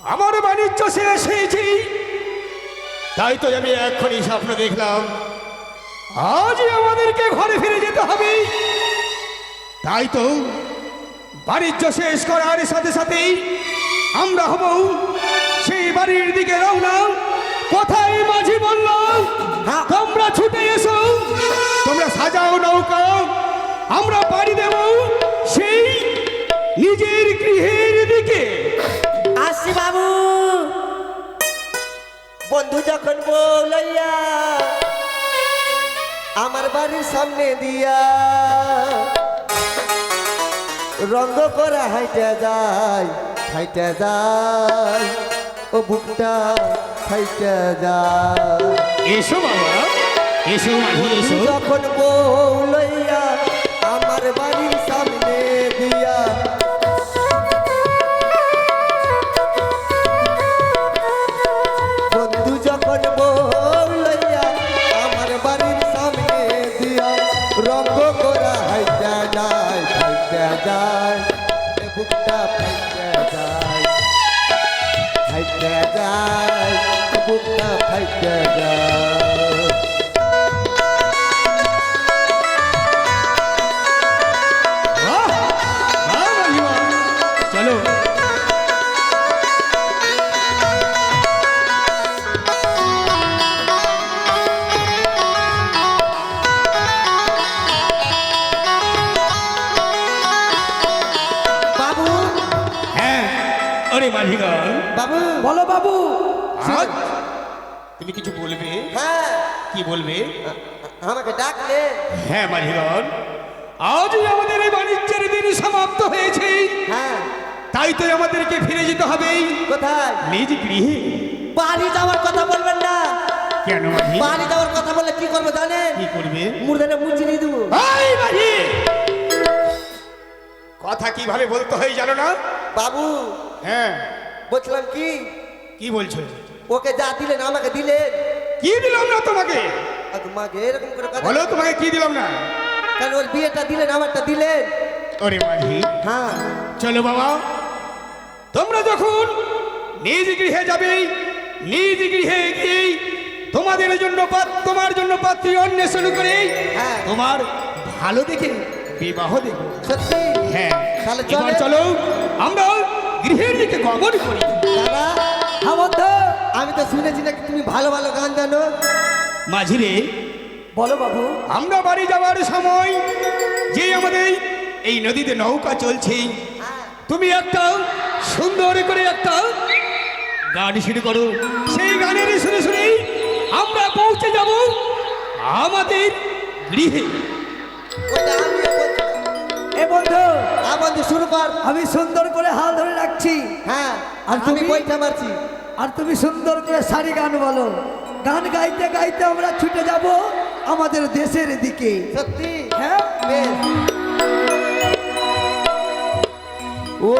আমার বাণিজ্য শেষ হয়েছি তাই তো আমি এক্ষুনি স্বপ্ন দেখলাম। আজই আমাদেরকে ঘরে ফিরে যেতে হবে। তাই তো বাণিজ্য শেষ করার সাথে সাথেই আমরা হব সেই বাড়ির দিকে রওনা। কোথায় মাঝি বলল হ্যাঁ। তোমরা ছুটে এসো। তোমরা সাজাও নৌকা। আমরা পাড়ি দেব সেই নিজের গৃহের দিকে। আসি বাবু। বন্ধু যখন বলইয়া আমার বাড়ির সামনে দিয়া রঙ্গ করা হাইটা যায় হাইটা যায় ও বুকটা হাইটা যায়। এসো বাবা এসো যখন বলইয়া আমার বাড়ির আরে মাঝিগণ বাবু। বলো বাবু। আজ? তুমি কিছু বলবে? হ্যাঁ। কি বলবে? আমাকে ডাকলে। হ্যাঁ মাঝিগণ আজই আমাদের এই বাণিজ্যের দিন সমাপ্ত হয়েছে। হ্যাঁ। তাই তো আমাদেরকে ফিরে যেতে হবে। কোথায়? নিজ গৃহে। বাড়ি যাওয়ার কথা বলবেন না। কেন মাঝি বাড়ি যাওয়ার কথা বললে কি করবে জানেন? কি করবে? মুর্দানে মুচি দিয়ে দেবো। এই মাঝি কথা কীভাবে বলতে হয় জানো না? বাবু হ্যাঁ। বলছিলাম কি? কি বলছো? ওকে যা দিলেন আমাকে দিলেন। কি দিলাম না তোমাকে? আর তোমাকে এরকম করে কথা বলো তোমাকে কি দিলাম না? কেন ওর বিয়েটা দিলেন আমারটা দিলেন? ওরে মাঝি হ্যাঁ। চলো বাবা তোমরা যখন নিজ গৃহে যাবে নিজ গৃহে গিয়ে তোমাদের জন্য তোমার জন্য পাত্রী অন্বেষণ করে হ্যাঁ। তোমার ভালো দেখে বিবাহ দেব সত্যি? হ্যাঁ। তাহলে চলো আমরা গৃহের দিকে গমন করি। দাদা বন্ধু আমি তো শুনেছি নাকি তুমি ভালো ভালো গান জানো। মাঝিরে বলো বাবু। আমরা বাড়ি যাওয়ার সময় যে আমাদের এই নদীতে নৌকা চলছে হ্যাঁ। তুমি একটা সুন্দর করে একটা গান শুরু করো। সেই গানের শুনে শুনে আমরা পৌঁছে যাব আমাদের গৃহে। এ বন্ধু হ্যাঁ বন্ধু শুরু কর। আমি সুন্দর করে হাল ধরে রাখছি। হ্যাঁ আর তুমি তুমি? বইটা মারছি। আর তুমি সুন্দর করে শাড়ি গান বলো। গান গাইতে গাইতে আমরা ছুটে যাব আমাদের দেশের দিকে। সত্যি? হ্যাঁ। বেশ। ও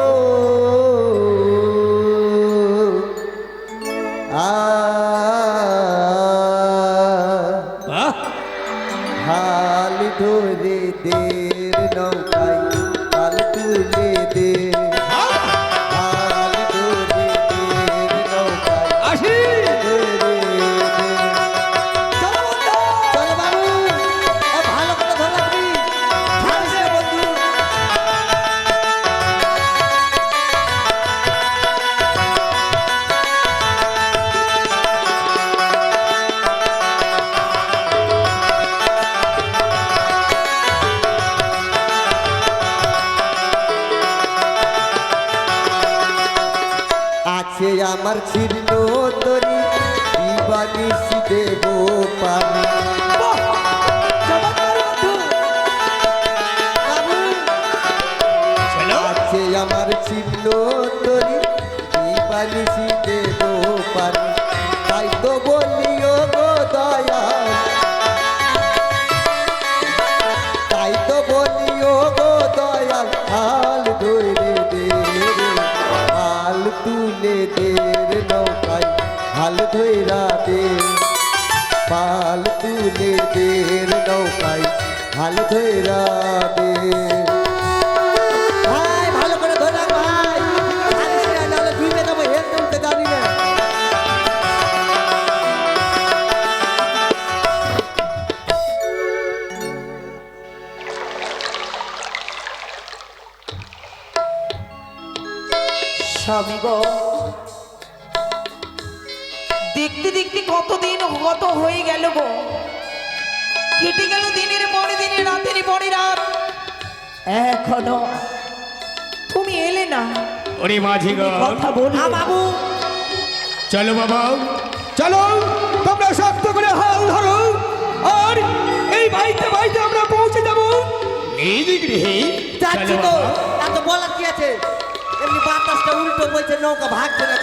আমার ছিন্ন তরি দিবানিসি দেব পানি আছে আমার ছিন্ন তরি দিবানিসি দেব পানি তাই তো বলিও લાલ થઈ રાતે. এখনও তুমি এলে না। ওরে মাঝি গো। কথা বল বাবু। চলো বাবা। চলো তোমরা শক্ত করে হাল ধরো। আর এই বাড়িতে বাড়িতে আমরা পৌঁছে যাব। নিজ গৃহে। যাচ্ছি তো। এত বলার কি আছে? এমনি বাতাসটা উল্টো বলছে নৌকা ভাগছে না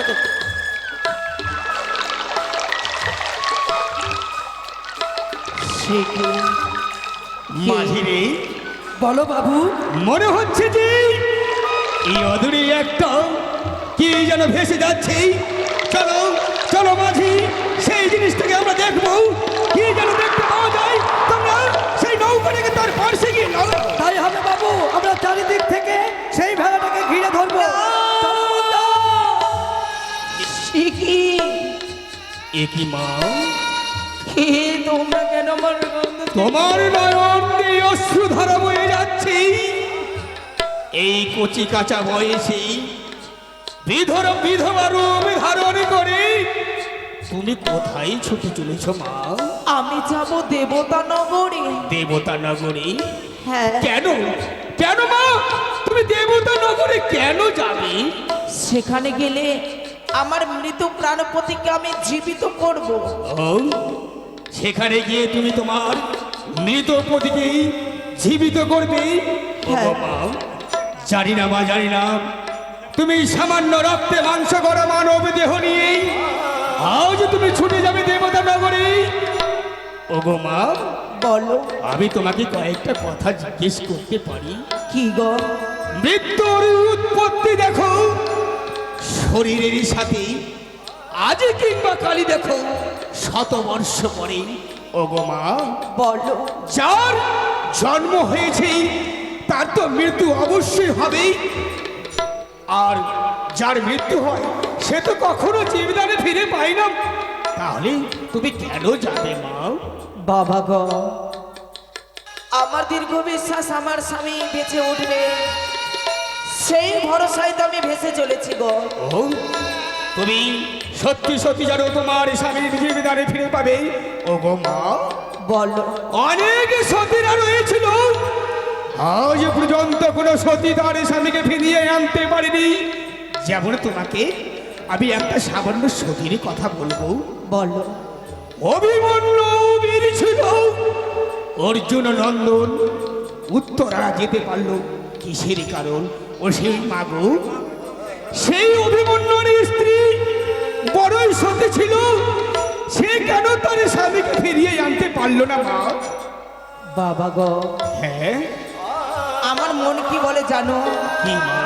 মাঝি রে বলো বাবু। মনে হচ্ছে যে এই অদূরে একটা কি যেন ভেসে যাচ্ছে। চলো চলো মাঝি সেই জিনিসটাকে আমরা দেখব। কি যেন দেখতে পাওয়া যায়। তোমরা সেই নৌকাটাকে তার পার্শ্বে গিয়ে নামো। তাই হবে বাবু আমরা চারিদিক থেকে সেই ভেড়াটাকে ঘিরে ধরবো। কি? মা? তোমরা কেন আমার তোমার নয়ন দিয়ে অশ্রুধারা বয়ে যাচ্ছে এই কচি কাঁচা বয়সে বিধর বিধবা রূপ ধারণ করে। তুমি কোথায় ছুটে চলেছ মা? আমি যাব দেবতা নগরে দেবতা নগরী হ্যাঁ। কেন? কেন মা? তুমি দেবতা নগরে কেন যাবে? সেখানে গেলে আমার মৃত প্রাণপতিকে আমি জীবিত করব। সেখানে গিয়ে তুমি তোমার মৃত পতিকে জীবিত করবে? হ্যাঁ। মা জানি না মা জানি না। তুমি সামান্য রক্তে মাংস করা মানব দেহ নিয়ে আজ তুমি ছুটে যাবে দেবতা নগরে। ও গো মা বলো। আমি তোমাকে কয়েকটা কথা জিজ্ঞেস করতে পারি। কি গো? মৃত্যুর উৎপত্তি দেখো। শরীরেরই সাথে আজ কিংবা কালি দেখো শত বর্ষ পরে। ওগো মা বলো। যার জন্ম হয়েছে তার তো মৃত্যু অবশ্যই হবে আর যার মৃত্যু হয় সে তো কখনো জীবদানে ফিরে পায় না। তাহলে তুমি কেন যাবে মা? বাবা গ আমার দীর্ঘ বিশ্বাস আমার স্বামী বেঁচে উঠবে। সেই ভরসায় তো আমি ভেসে চলেছি গো। তুমি সত্যি সত্যি জানো তোমার স্বামীর জীবদানে ফিরে পাবে? ও গো মা। বলো। অনেক সতীরা রয়েছিল। আজ পর্যন্ত কোনো সতী তার স্বামীকে ফিরিয়ে আনতে পারেনি। যেমন তোমাকে আমি একটা সামান্য সতীর কথা বলব। বলো। অভিমন্যু বীর ছিল। অর্জুন নন্দন উত্তরা যেতে পারল। কিসের কারণ? ও সেই মাগো। সেই অভিমন্যুর স্ত্রী বড়ই সতী ছিল। সে কেন তার স্বামীকে ফিরিয়ে আনতে পারল না মা? বাবা গো। হ্যাঁ? আমার মন কি বলে জানো? কি মা?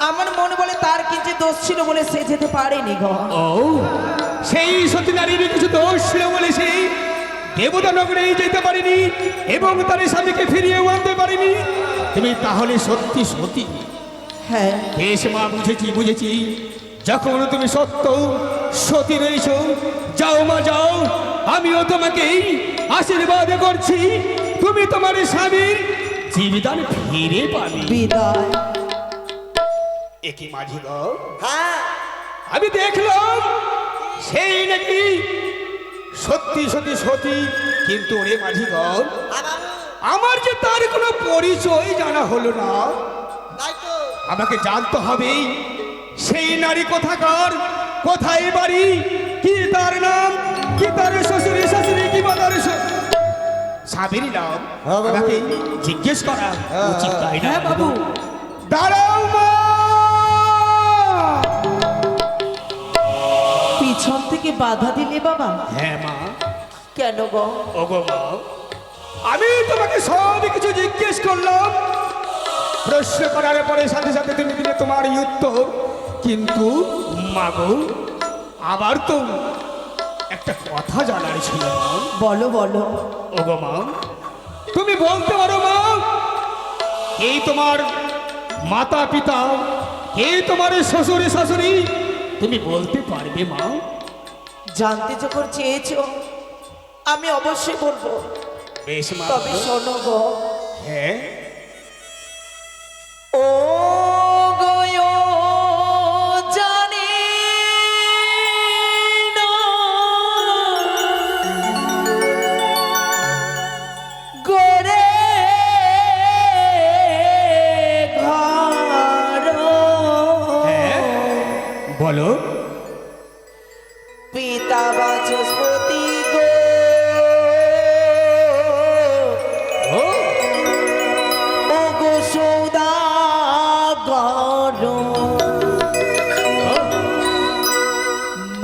আমার মন বলে তার কিছু দোষ ছিল বলে সে যেতে পারেনি গো। ও সেই সতী নারীর কিছু দোষ ছিল বলে সেই দেবতা নগরে যেতে পারিনি এবং তার স্বামীকে ফিরিয়েও আনতে পারিনি। তুমি তাহলে সত্যি সতী। হ্যাঁ। বেশ মা বুঝেছি বুঝেছি। যখন তুমি সত্য সতী রয়েছ যাও মা যাও। আমিও তোমাকে আশীর্বাদ করছি। তুমি তোমার স্বামীর জীবিদান ফিরে পাবে। বিদায়। একই মাঝি হ্যাঁ। আমি দেখলাম সেই নাকি সত্যি সত্যি সতী। কিন্তু ওরে মাঝি আমার যে তার কোনো পরিচয় জানা হলো না। তাই আমাকে জানতে হবে সেই নারী কোথাকার? কোথায় বাড়ি? কি তার নাম? কি তার শ্বশুরি শাশুড়ি কি বা তার স্বামীর নাম হ্যাঁ। আমাকে জিজ্ঞেস করা হ্যাঁ, উচিত তাই না হ্যাঁ বাবু? দাঁড়াও মা! পিছন থেকে বাধা দিলে বাবা। হ্যাঁ মা। কেন গো? ওগো মা। আমি তোমাকে সব কিছু জিজ্ঞেস করলাম। প্রশ্ন করার পরে সাথে সাথে তুমি দিলে তোমার উত্তর। কিন্তু মাগো আবার তো একটা কথা জানার ছিল বলো বলো। ওগো মা। তুমি বলতে পারো মা এই তোমার মাতা পিতা এই তোমার শ্বশুর শাশুড়ি তুমি বলতে পারবে মা? জানতে যখন চেয়েছো আমি অবশ্যই বলব। বেশ মা। তবে শোনো গো। হ্যাঁ?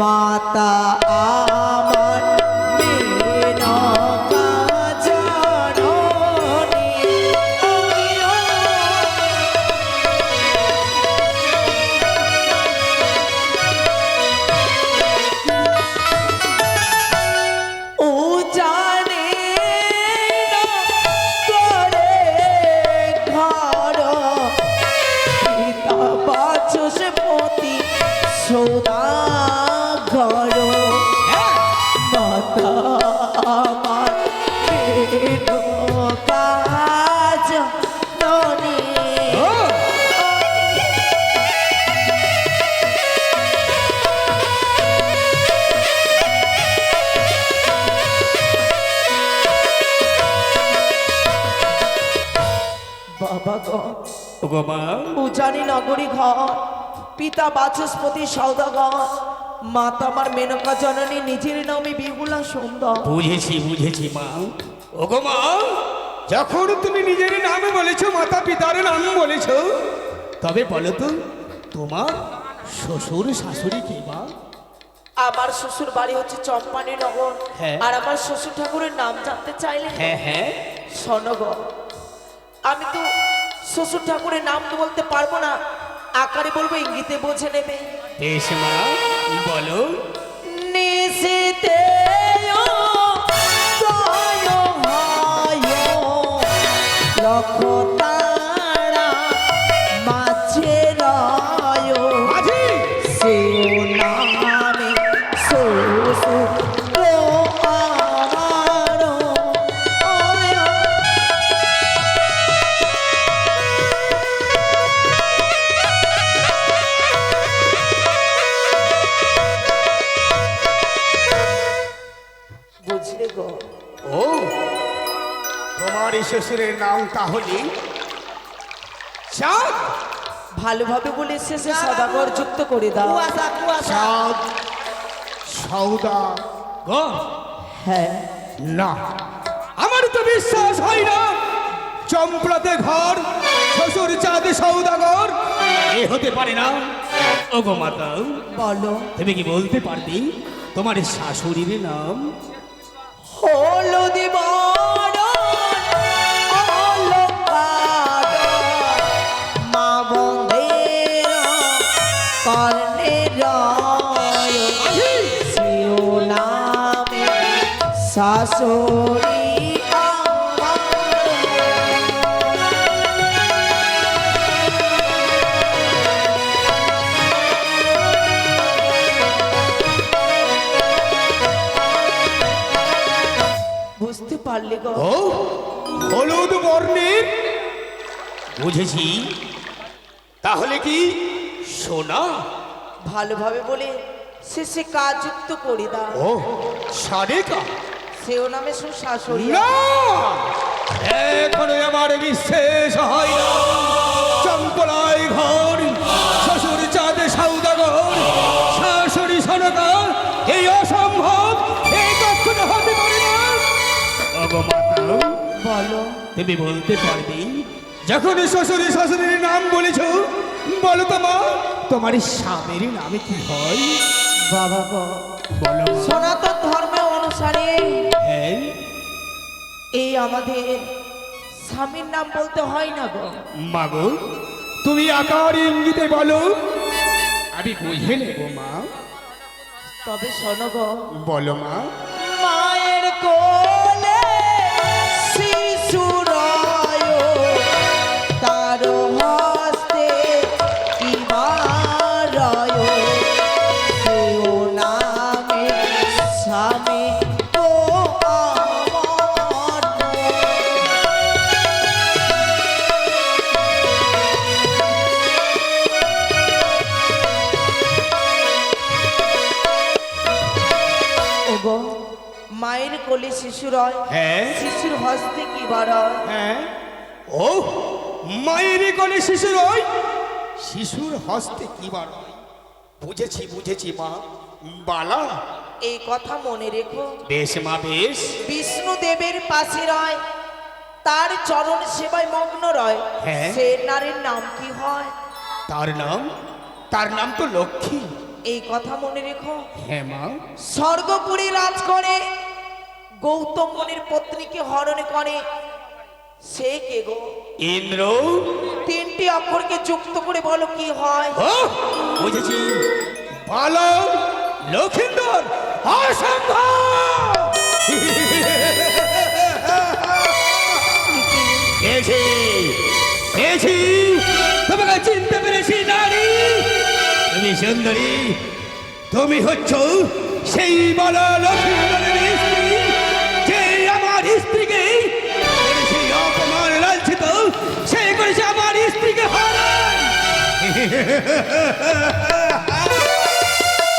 মাতা উজানি নগরী ঘর পিতা বাচস্পতি সৌদাগর মাতা আমার মেনকা জননী নিজের নামে বিহুলা সুন্দর। বুঝেছি বুঝেছি মা। ওগো মা যখন তুমি নিজের নামে বলেছ মাতা পিতার নাম বলেছ তবে বলো তো তোমার শ্বশুর শাশুড়ি কে মা? আমার শ্বশুর বাড়ি হচ্ছে চম্পানি নগর। হ্যাঁ। আর আমার শ্বশুর ঠাকুরের নাম জানতে চাইলে হ্যাঁ হ্যাঁ। শোনগর আমি তো শ্বশুর ঠাকুরের নাম তো বলতে পারব না। আকারে বলব ইঙ্গিতে বোঝে নেবে। বলো। নাম তাহলে। চাঁদ ভালোভাবে বলে শেষে সদাগর যুক্ত করে দাও। কুয়াশা কুয়াশা। চাঁদ সৌদা। গর হ্যাঁ। না। আমার তো বিশ্বাস হয় না। চম্পলাতে ঘর শ্বশুর চাঁদ সৌদাগর। এ হতে পারে না। ওগো মাতা বলো। তুমি কি বলতে পারবি? তোমার শাশুড়ির নাম? হলুদ বরণ বুঝতে পারলে গো। ও হলুদ বর্ণের? বুঝেছি। তাহলে কি সোনা? ভালোভাবে বলে শেষে কাজ যুক্ত করে দাও। ও সারেকা সেও নামে এখনও আমার বিশ্বাস হয় না। চম্পলাই ঘর শ্বশুর চাঁদ সৌদাগর শাশুড়ি সনকা এই অসম্ভব এই কখনো হতে পারে না। বলো তুমি বলতে পারবে? যখন শ্বশুরি শাশুড়ির নাম বলেছ বলো তো মা তোমার স্বামীর নামে কি হয়? বাবা বলো সনাতন ধর্মের অনুসারে হ্যাঁ। এই আমাদের স্বামীর নাম বলতে হয় না গো। মাগো তুমি আকার ইঙ্গিতে বলো। আমি বুঝে নেব মা। তবে শোনো গো। বলো মা। মায়ের কোলে শিশু রয় হ্যাঁ। শিশুর হস্তে কি বাড়ায় হ্যাঁ? ও মায়ের কোলে শিশুর ওই শিশুর হস্তে কি বার বুঝেছি বুঝেছি মা। বালা। এই কথা মনে রেখো। বেশ মা বেশ। বিষ্ণু দেবের পাশে রয়। তার চরণ সেবায় মগ্ন রয়। হ্যাঁ। সে নারীর নাম কি হয়? তার নাম? তার নাম তো লক্ষ্মী। এই কথা মনে রেখো। হ্যাঁ মা। স্বর্গপুরী রাজ করে। গৌতম মুনির পত্নীকে হরণ করে? সে কে গো? ইন্দ্র? তিনটি অক্ষরকে যুক্ত করে বলো কি হয়? বুঝেছি। ভালো লক্ষিন্দর অসম্ভব! পেয়েছি পেয়েছি। তোমাকে চিনতে পেরেছি নারী। তুমি সুন্দরী তুমি হচ্ছ সেই বলা লক্ষিন্দরের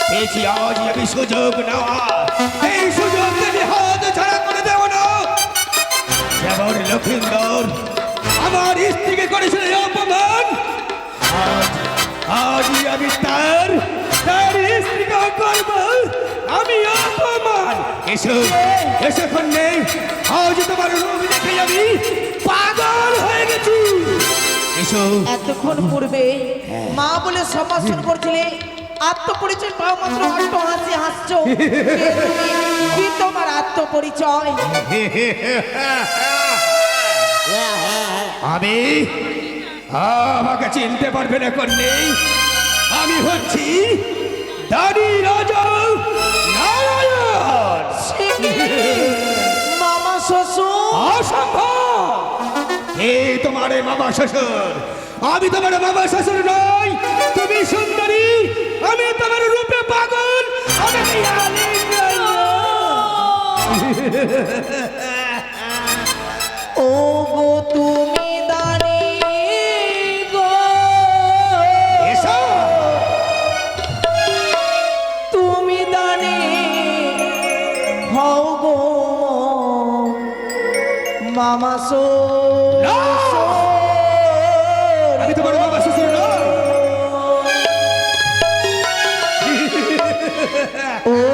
পেয়েছি আজ আমি সুযোগ নেওয়া। এই সুযোগ আমি হাত ছাড়া করে দেব না। যেমন লক্ষিন্দর, আমার স্ত্রীকে করেছিল অপমান। আজ আজই আমি তার তার স্ত্রীকে করব আমি অপমান। এসো এসো কন্যে, আজ তোমার রূপ দেখে আমি পাগল হয়ে গেছি। এসো। এতক্ষণ পূর্বে মা বলে সম্ভাষণ করছিলে আত্মপরিচয় পাওয়া মাত্র অল্প হাসি হাসছো। কে তুমি? কি তোমার আত্মপরিচয়? আমি? আমাকে চিনতে পারবে না কন্যে। আমি হচ্ছি দাদি রাজা নারায়ণ। মামা শ্বশুর? অসম্ভব। হে তোমার বাবা শ্বশুর। আমি তোমার বাবা শ্বশুর নই তুমি সুন্দরী আমি তোমার রূপে পাগল ও গো তুমি দানি গো। তুমি দানি হও গো। মামা সো ও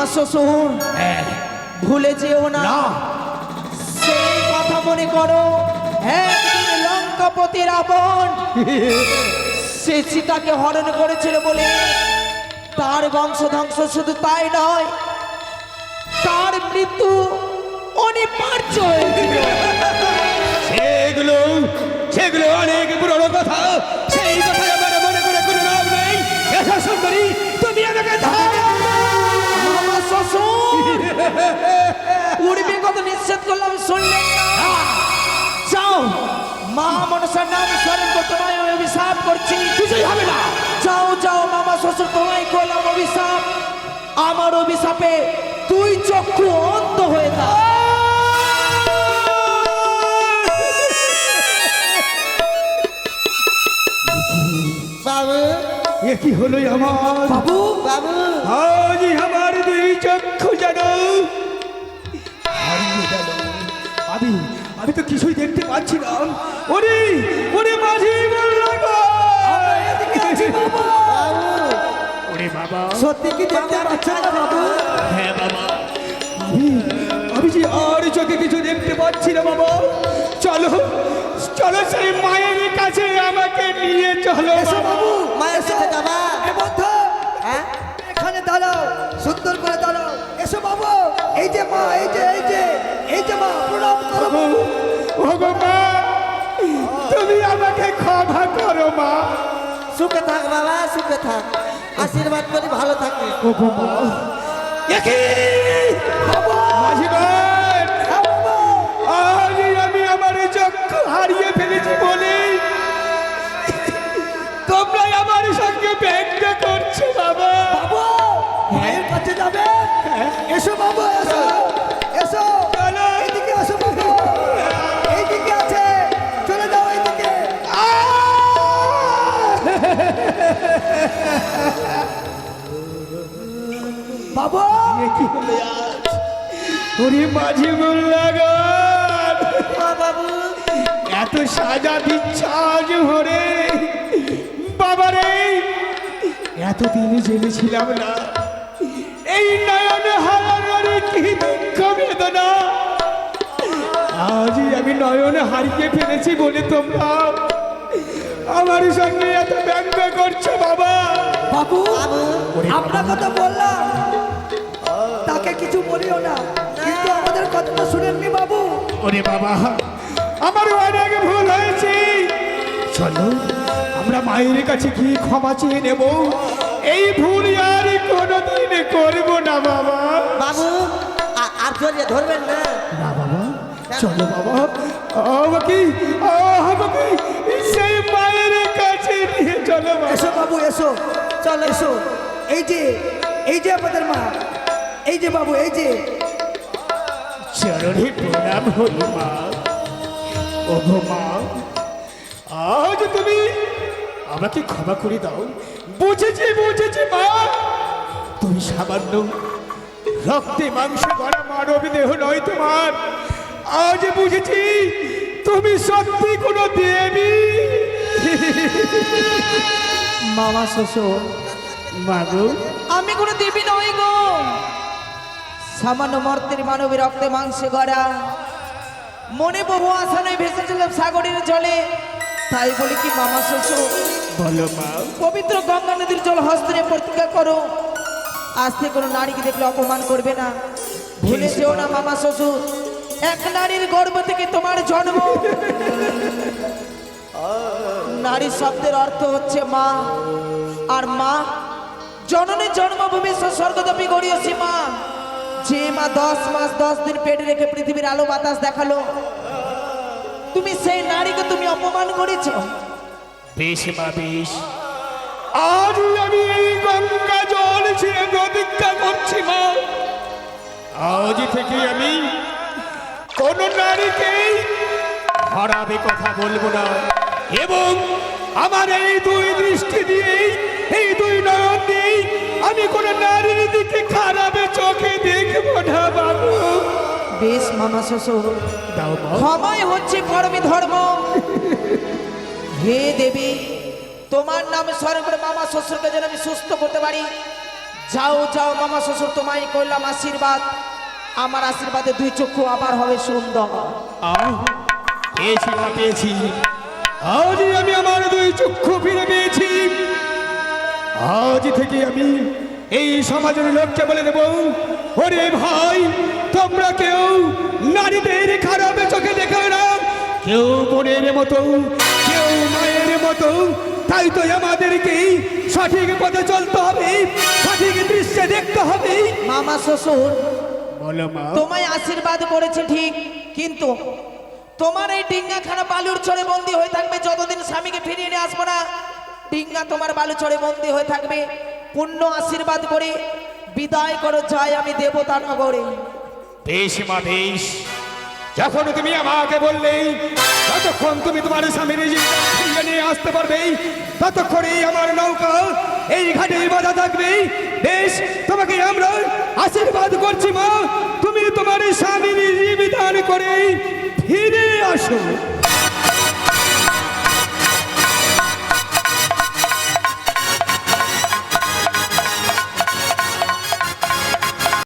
মামা শ্বশুর ভুলে যেও না। সেই কথা মনে করো একদিন লঙ্কাপতি রাবণ সে সীতাকে হরণ করেছিল বলে তার বংশধ্বংস শুধু তাই নয় তার মৃত্যু অনিবার্য হয়েছিল সেগুলো সেগুলো অনেক পুরনো কথা। মনসার নাম স্মরণ করে তোমায় আমি অভিশাপ করছি। কিছুই হবে না। যাও যাও মামা শ্বশুর তোমায় করলাম অভিশাপ। আমার অভিশাপে তুই চক্ষু অন্ধ হয়ে থাক বাবু। এ কি হলো আমার? বাবু। বাবু। আজ আমার দুই চক্ষু যেন হারিয়ে গেল আমি আমি তো কিছুই দেখতে পাচ্ছি না। ওরে ওরে মাঝি ওরে বাবা। সত্যি কি দেখতে পাচ্ছেন না বাবু হ্যাঁ বাবা। আমি আমি যে আর চোখে কিছু দেখতে পাচ্ছি না বাবা। চলো চলো সেই মায়ের কাছে আমাকে নিয়ে চলো এসো বাবু। মায়ের যাবা। হ্যাঁ? এখানে দাঁড়াও সুন্দর করে দাঁড়াও। এসো বাবু এই যে মা এই যে এই যে এই তুমি আমাকে ক্ষমা করো মা। সুখে থাক বাবা সুখে থাক। আশীর্বাদ করি ভালো থাকি। ওগো মা একে মাঝি ভাই, আজ আমি আমার চক্ষু হারিয়ে ফেলেছি বলে তোমরা আমার সঙ্গে ব্যঙ্গ করছ বাবা। বাবু মায়ের কাছে যাবে। এসো বাবু। কি হলো? ওরে মাঝি এত সাজা দিচ্ছ ভরে। বাবারে এতদিন জেনেছিলাম না। এই নয়ন হারানোরে কি দুঃখ বেদনা। আজ আমি নয়ন হারিয়ে ফেলেছি বলে তোমরা আমার সঙ্গে এত ব্যঙ্গ করছ বাবা। বাবু বাবু আপনাকে তো বললাম। তাকে কিছু বলিও না। কিন্তু আমাদের কথাটা শুনেননি বাবু। ওরে বাবা আমার অনেক ভুল হয়েছে। চলো আমরা মায়ের কাছে গিয়ে ক্ষমা চেয়ে নেব? এই ভুল আর কোনোদিন করব না বাবা। বাবু আর জড়িয়ে ধরবেন না। না বাবা চলো বাবা। আমাকে আমাকে সেই মায়ের কাছে নিয়ে চলো বাবা। এসো বাবু এসো। চল। এসো। এই যে এই যে আমাদের মা এই যে বাবু এই যে। চরণে প্রণাম হই মা। ওগো মা আজ তুমি আমাকে ক্ষমা করে দাও। বুঝেছি বুঝেছি মা। তুমি সামান্য রক্তে মাংস গড়া মানব দেহ নয় তোমার। আজ বুঝেছি তুমি সত্যি কোনো দেবী। মামা শ্বশুর মাগো আমি কোনো দেবী নই গো। সামান্য মর্তের মানবী রক্তে মাংসে গড়া। মনে বহু আশা নয় ভেসেছিলাম সাগরের জলে। তাই বলি কি মামা শ্বশুর? বলো মা। পবিত্র গঙ্গা নদীর জল হস্তে প্রতিজ্ঞা করো। আজ থেকে কোনো নারীকে দেখলে অপমান করবে না। ভুলে যেও না মামা শ্বশুর। এক নারীর গর্ভ থেকে তোমার জন্ম। নারী শব্দের অর্থ হচ্ছে মা। আর মা জননের জন্মভূমি স্বর্গদপি গড়িয়েছি মা। যে মা দশ মাস দশ দিন পেটে রেখে পৃথিবীর আলো বাতাস দেখাল তুমি সেই নারীকে তুমি অপমান করেছ। বেশ মা বেশ। আজ আমি এই গঙ্গা জল ছেড়ে প্রতিজ্ঞা করছি মা। আজ থেকে আমি কোন নারীকে খারাপে কথা বলব না। এবং আমার এই দুই দৃষ্টি দিয়ে এই দুই নয়ন দিয়ে আমি কোন নারীর দিকে খারাপে চোখে দেখব না বাবু। বেশ মামা শ্বশুর ক্ষমাই হচ্ছে পরমে ধর্ম। হে দেবী তোমার নামে স্মরণ করে মামা শ্বশুরকে যেন আমি সুস্থ করতে পারি। যাও যাও মামা শ্বশুর তোমায় করলাম আশীর্বাদ। আমার আশীর্বাদে দুই চক্ষু আবার হবে সুন্দর। পেয়েছি মা পেয়েছি। আজ আমি আমার দুই চক্ষু ফিরে পেয়েছি। আজ থেকে আমি এই সমাজের লোককে বলে দেব ওরে ভাই তোমরা কেউ নারীদের খারাপ চোখে দেখো না। কেউ বোনের মতো কেউ মায়ের মতো তাই তো আমাদেরকে সঠিক পথে চলতে হবে সঠিক দৃশ্যে দেখতে হবে। মামা শ্বশুর বলো মা। তোমায় আশীর্বাদ করেছে ঠিক কিন্তু তোমার এই ডিঙ্গাখানা বালুর চড়ে বন্দি হয়ে থাকবে, যতদিন স্বামীকে ফিরিয়ে নিয়ে আসব না, ডিঙ্গা তোমার বালু চড়ে বন্দি হয়ে থাকবে। পূর্ণ আশীর্বাদ করে বিদায় করো, যাই আমি দেবতা নগরে। বেশ মা, বেশ। যখন তুমি আমাকে বললে, ততক্ষণ তুমি তোমার স্বামীর নিয়ে আসতে পারবে। ততক্ষণেই আমার নৌকা এই ঘাটে বাধা থাকবে। বেশ, তোমাকে আমরা আশীর্বাদ করছি মা। তুমি তোমার স্বামীর জীবিদান করে ফিরে আসো।